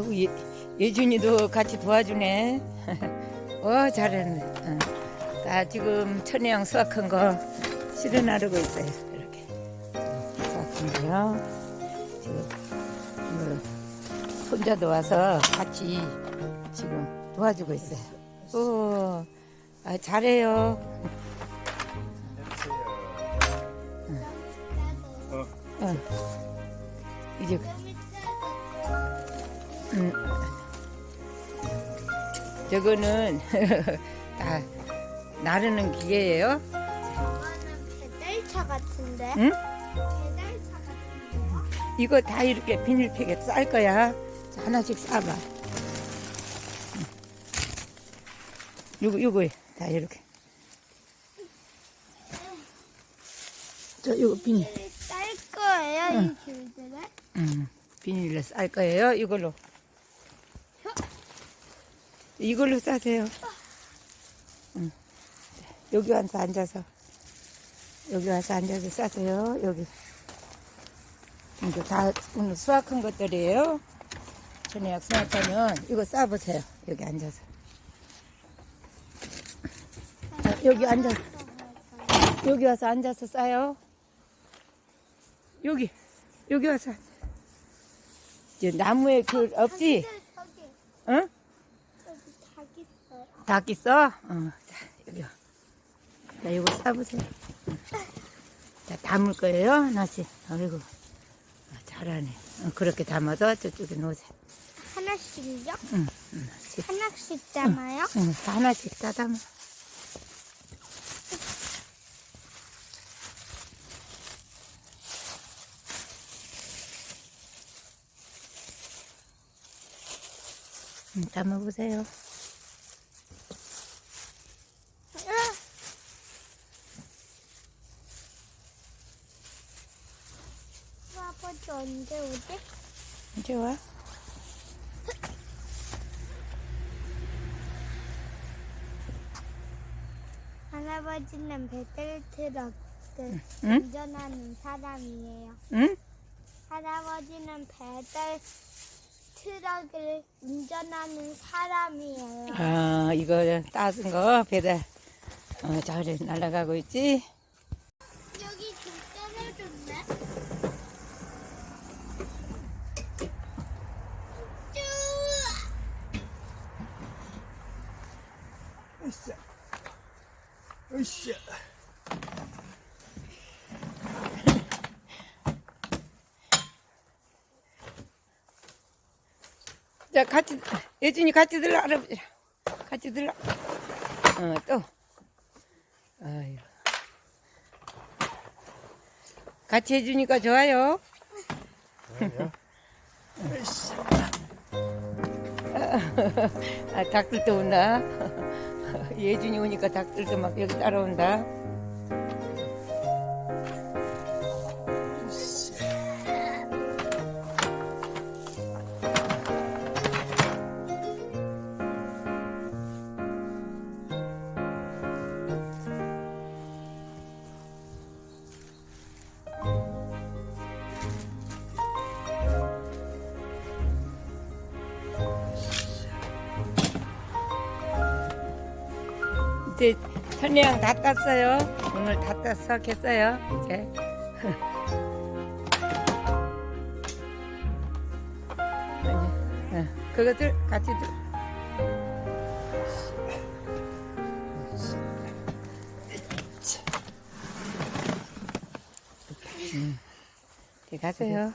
아우 예, 예준이도 같이 도와주네. 어 잘했네. 어. 나 지금 천혜양 수확한 거 실어 나르고 있어요. 이렇게 수확한 거요. 지금 그 손자도 와서 같이 지금 도와주고 있어요. 오, 아, 잘해요. 어. 이제 음. 저거는 다 나르는 기계예요. 이거는 배달차 같은데? 응? 배달차 같은데요? 이거 다 이렇게 비닐팩에 쌀 거야. 자, 하나씩 싸봐. 응. 요거 요거 다 이렇게. 저 요거 비닐. 쌀 거예요, 이 귤들을? 음, 비닐로 쌀 거예요. 이걸로. 이걸로 싸세요. 음. 여기 와서 앉아서. 여기 와서 앉아서 싸세요. 여기. 이제 다 오늘 수확한 것들이에요. 전에 수확하면 이거 싸보세요. 여기 앉아서. 자, 여기 앉아. 여기 와서 앉아서 싸요. 여기. 여기 와서. 이제 나무에 그 없지? 응? 닭 있어? 어, 자, 여기. 자, 이거 싸보세요. 응. 자, 담을 거예요, 하나씩. 아이고. 아, 잘하네. 어, 그렇게 담아서 저쪽에 놓으세요. 하나씩이요? 응, 하나씩. 하나씩 담아요? 응, 다 하나씩 다 담아. 응, 담아보세요. 어, 아버지 언제 오지? 이제 와. 할아버지는 배달 트럭을 응? 운전하는 사람이에요. 응? 할아버지는 배달 트럭을 운전하는 사람이에요. 아, 이거 따순 거 배달. 어, 잘 날아가고 있지? 여기 좀 떨어졌네. 으쌰. 으쌰. 자, 같이, 예준이 같이 들러, 할아버지랑. 같이 들러. 어, 또. 아유. 같이 해주니까 좋아요. 아, 닭들도 온다. 예준이 오니까 닭들도 막 여기 따라온다. 이제 천리양 다 땄어요. 오늘 다 땄어, 겠어요. 이제. 어, 그것들 같이 들. 음, 가세요.